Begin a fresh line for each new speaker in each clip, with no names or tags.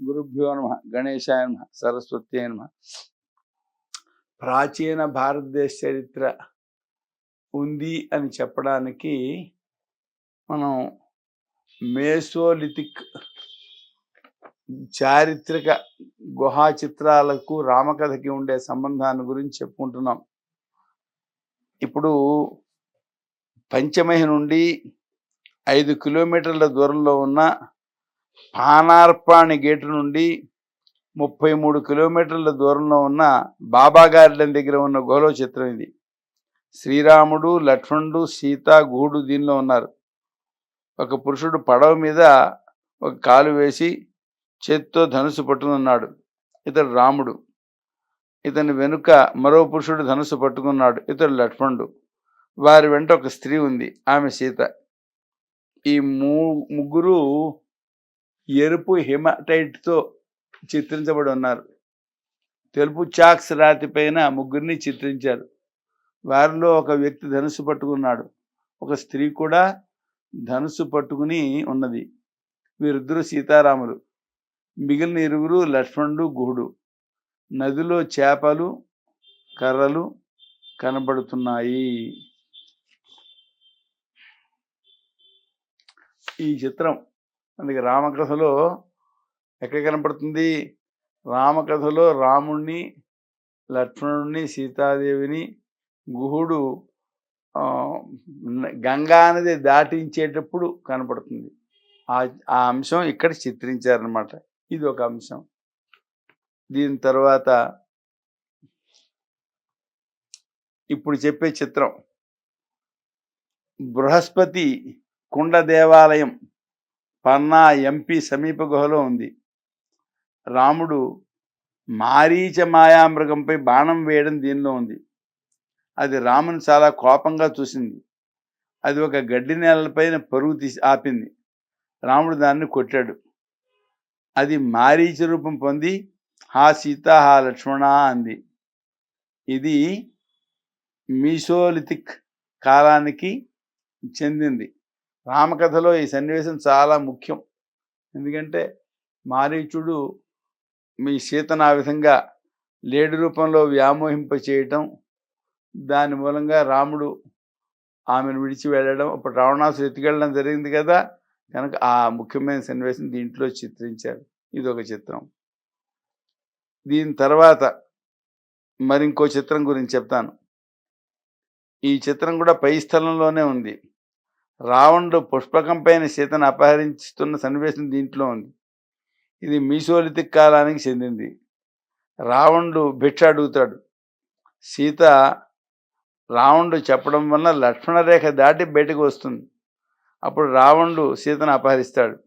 గురుభ్యో నమ గణేశాయ నమ సరస్వతి నమ. ప్రాచీన భారతదేశ చరిత్ర ఉంది అని చెప్పడానికి మనం మేసోలిథిక్ చారిత్రక గుహా చిత్రాలకు రామకథకి ఉండే సంబంధాన్ని గురించి చెప్పుకుంటున్నాం. ఇప్పుడు పంచమహి నుండి ఐదు కిలోమీటర్ల దూరంలో ఉన్న పానార్పాణి గేటు నుండి ముప్పై మూడు కిలోమీటర్ల దూరంలో ఉన్న బాబా గార్డెన్ దగ్గర ఉన్న గోలో చిత్రం ఇది. శ్రీరాముడు లక్ష్మణుడు సీత గూడు దీనిలో ఉన్నారు. ఒక పురుషుడు పడవ మీద ఒక కాలు వేసి చేత్తో ధనుసు పట్టుకున్నాడు. ఇతడు రాముడు. ఇతని వెనుక మరో పురుషుడు ధనుసు పట్టుకున్నాడు. ఇతడు లక్ష్మణుడు. వారి వెంట ఒక స్త్రీ ఉంది. ఆమె సీత. ఈ మూ ముగ్గురు ఎరుపు హిమటైట్తో చిత్రించబడి ఉన్నారు తెలుపు చాక్స్ రాతి పైన ముగ్గురిని చిత్రించారు. వారిలో ఒక వ్యక్తి ధనుసు పట్టుకున్నాడు. ఒక స్త్రీ కూడా ధనుసు పట్టుకుని ఉన్నది. వీరిద్దరు సీతారాములు. మిగిలిన ఇరుగురు లక్ష్మణుడు గుహుడు. నదిలో చేపలు కర్రలు కనబడుతున్నాయి. ఈ చిత్రం అందుకే రామకథలో ఎక్కడ కనపడుతుంది? రామకథలో రాముణ్ణి లక్ష్మణుణ్ణి సీతాదేవిని గుహుడు గంగా నది దాటించేటప్పుడు కనపడుతుంది. ఆ ఆ అంశం ఇక్కడ చిత్రించారనమాట ఇది ఒక అంశం. దీని తర్వాత ఇప్పుడు చెప్పే చిత్రం. బృహస్పతి కుండ దేవాలయం. పన్నా ఎంపీ సమీప గుహలో ఉంది. రాముడు మారీచ మాయామృగంపై బాణం వేయడం దీనిలో ఉంది. అది రాముని చాలా కోపంగా చూసింది. అది ఒక గడ్డి నేలపైన పరుగు తీసి ఆపింది. రాముడు దాన్ని కొట్టాడు. అది మారీచ రూపం పొంది హా సీత హా లక్ష్మణ అంది. ఇది మీసోలిథిక్ కాలానికి చెందింది. రామకథలో ఈ సన్నివేశం చాలా ముఖ్యం. ఎందుకంటే మారీచుడు మీ సీతను ఆ విధంగా లేడి రూపంలో వ్యామోహింప చేయటం దాని మూలంగా రాముడు ఆమెను విడిచి వెళ్ళడం అప్పుడు రావణాసుడు ఎత్తుకెళ్ళడం జరిగింది కదా! కనుక ఆ ముఖ్యమైన సన్నివేశం దీంట్లో చిత్రించారు. ఇది ఒక చిత్రం. దీని తర్వాత మరి ఇంకో చిత్రం గురించి చెప్తాను. ఈ చిత్రం కూడా పై స్థలంలోనే ఉంది. రావణుడు పుష్పకం పైన సీతను అపహరిస్తున్న సన్నివేశం దీంట్లో ఉంది. ఇది మీసోలిథిక్ కాలానికి చెందింది. రావణుడు భిక్ష అడుగుతాడు. సీత రావణుడు చెప్పడం వల్ల లక్ష్మణరేఖ దాటి బయటకు వస్తుంది. అప్పుడు రావణుడు సీతను అపహరిస్తాడు.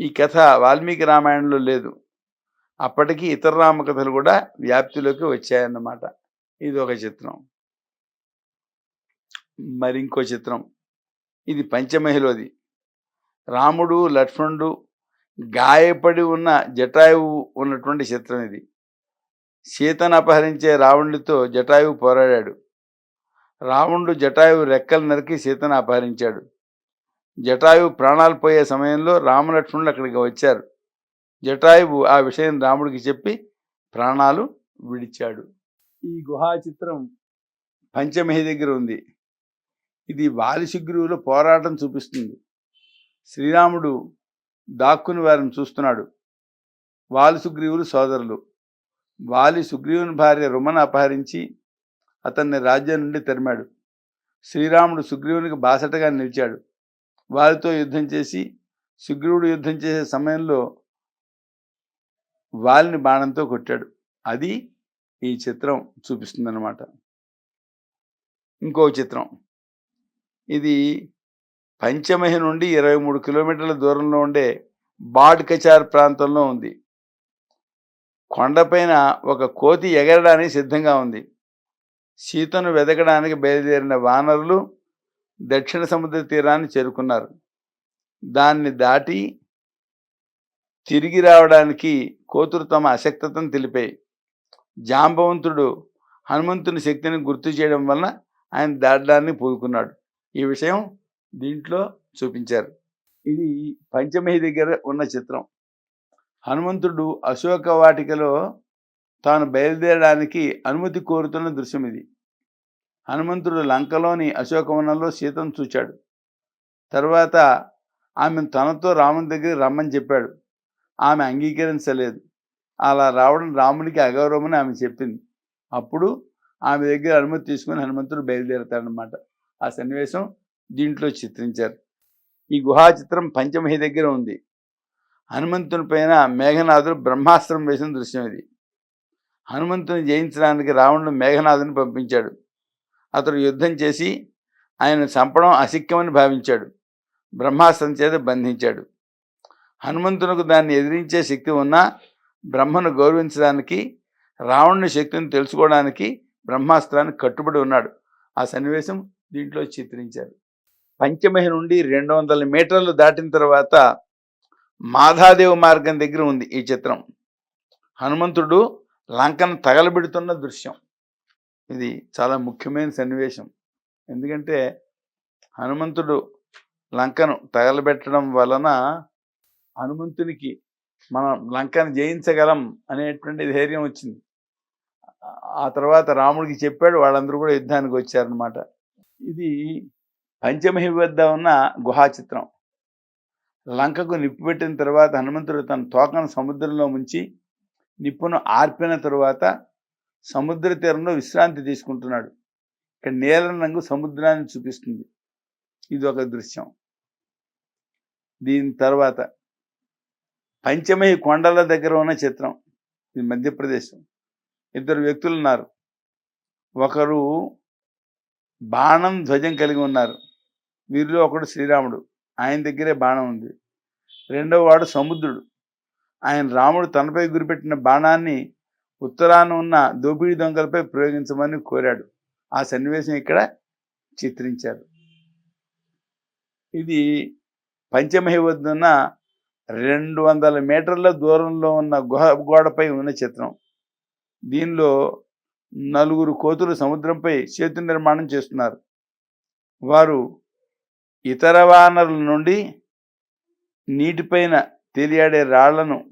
ఈ కథ వాల్మీకి రామాయణంలో లేదు. అప్పటికి ఇతర రామకథలు కూడా వ్యాప్తిలోకి వచ్చాయన్నమాట. ఇది ఒక చిత్రం. మరి ఇంకో చిత్రం. ఇది పంచమహిలోది రాముడు లక్ష్మణుడు గాయపడి ఉన్న జటాయువు ఉన్నటువంటి చిత్రం ఇది. సీతను అపహరించే రావణుడితో జటాయువు పోరాడాడు. రావణుడు జటాయువు రెక్కలు నరికి సీతను అపహరించాడు. జటాయువు ప్రాణాలు పోయే సమయంలో రామలక్ష్మణులు అక్కడికి వచ్చారు. జటాయువు ఆ విషయం రాముడికి చెప్పి ప్రాణాలు విడిచాడు. ఈ గుహా చిత్రం పంచమహి దగ్గర ఉంది. ఇది వాలిసుగ్రీవుల పోరాటం చూపిస్తుంది. శ్రీరాముడు దాక్కుని వారిని చూస్తున్నాడు. వాలిసుగ్రీవులు సోదరులు. వాలి సుగ్రీవుని భార్య రుమను అపహరించి అతన్ని రాజ్యం నుండి తరిమాడు. శ్రీరాముడు సుగ్రీవునికి బాసటగా నిలిచాడు. వారితో యుద్ధం చేసి సుగ్రీవుడు యుద్ధం చేసే సమయంలో వాలిని బాణంతో కొట్టాడు. అది ఈ చిత్రం చూపిస్తుందన్నమాట. ఇంకో చిత్రం. ఇది పంచమహి నుండి ఇరవై మూడు కిలోమీటర్ల దూరంలో ఉండే బాడ్ కచార్ ప్రాంతంలో ఉంది. కొండపైన ఒక కోతి ఎగరడానికి సిద్ధంగా ఉంది. సీతను వెతకడానికి బయలుదేరిన వానరులు దక్షిణ సముద్ర తీరాన్ని చేరుకున్నారు. దాన్ని దాటి తిరిగి రావడానికి కోతులు తమ అశక్తతను తెలిపాయి. జాంబవంతుడు హనుమంతుని శక్తిని గుర్తు చేయడం వలన ఆయన దాటడాన్ని పూనుకున్నాడు. ఈ విషయం దీంట్లో చూపించారు. ఇది పంచమహి దగ్గర ఉన్న చిత్రం. హనుమంతుడు అశోక వాటికలో తాను బయలుదేరడానికి అనుమతి కోరుతున్న దృశ్యం ఇది. హనుమంతుడు లంకలోని అశోకవనంలో సీతను చూచాడు. తర్వాత ఆమెను తనతో రాముని దగ్గర రమ్మని చెప్పాడు. ఆమె అంగీకరించలేదు. అలా రావడం రామునికి అగౌరవమని ఆమె చెప్పింది. అప్పుడు ఆమె దగ్గర అనుమతి తీసుకుని హనుమంతుడు బయలుదేరతాడనమాట ఆ సన్నివేశం దీంట్లో చిత్రించారు. ఈ గుహా చిత్రం పంచమహి దగ్గర ఉంది. హనుమంతుని పైన మేఘనాథుడు బ్రహ్మాస్త్రం వేసిన దృశ్యం ఇది. హనుమంతుని జయించడానికి రావణుడు మేఘనాథుని పంపించాడు. అతడు యుద్ధం చేసి ఆయన చంపడం అసిక్యమని భావించాడు. బ్రహ్మాస్త్రం చేత బంధించాడు. హనుమంతునకు దాన్ని ఎదిరించే శక్తి ఉన్నా బ్రహ్మను గౌరవించడానికి రావణుని శక్తిని తెలుసుకోవడానికి బ్రహ్మాస్త్రాన్ని కట్టుబడి ఉన్నాడు. ఆ సన్నివేశం దీంట్లో చిత్రించారు. పంచమహి నుండి రెండు వందల మీటర్లు దాటిన తర్వాత మాధాదేవి మార్గం దగ్గర ఉంది ఈ చిత్రం. హనుమంతుడు లంకను తగలబెడుతున్న దృశ్యం. ఇది చాలా ముఖ్యమైన సన్నివేశం. ఎందుకంటే హనుమంతుడు లంకను తగలబెట్టడం వలన హనుమంతునికి మనం లంకను జయించగలం అనేటువంటి ధైర్యం వచ్చింది. ఆ తర్వాత రాముడికి చెప్పాడు వాళ్ళందరూ కూడా యుద్ధానికి వచ్చారనమాట ఇది పంచమహి వద్ద ఉన్న గుహా చిత్రం. లంకకు నిప్పు పెట్టిన తర్వాత హనుమంతుడు తన తోకను సముద్రంలో ముంచి నిప్పును ఆర్పిన తరువాత సముద్ర తీరంలో విశ్రాంతి తీసుకుంటున్నాడు. ఇక్కడ నీలం రంగు సముద్రాన్ని చూపిస్తుంది. ఇది ఒక దృశ్యం. దీని తర్వాత పంచమహి కొండల దగ్గర ఉన్న చిత్రం. ఇది మధ్యప్రదేశ్. ఇద్దరు వ్యక్తులు ఉన్నారు ఒకరు బాణం ధ్వజం కలిగి ఉన్నారు. వీరిలో ఒకడు శ్రీరాముడు. ఆయన దగ్గరే బాణం ఉంది. రెండవ వాడు సముద్రుడు. ఆయన రాముడు తనపై గురిపెట్టిన బాణాన్ని ఉత్తరాన ఉన్న దోపిడీ దొంగలపై ప్రయోగించమని కోరాడు. ఆ సన్నివేశం ఇక్కడ చిత్రించారు. ఇది పంచమహి వద్దున్న రెండు వందల మీటర్ల దూరంలో ఉన్న గుహ గోడపై ఉన్న చిత్రం. దీనిలో నలుగురు కోతులు సముద్రంపై సేతు నిర్మాణం చేస్తున్నారు. వారు ఇతర వానరుల నుండి నీటిపైన తేలియాడే రాళ్ళను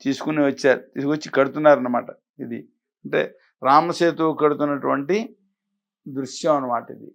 తీసుకుని వచ్చారు తీసుకొచ్చి కడుతున్నారన్నమాట ఇది. అంటే రామసేతు కడుతున్నటువంటి దృశ్యం అన్నమాట ఇది.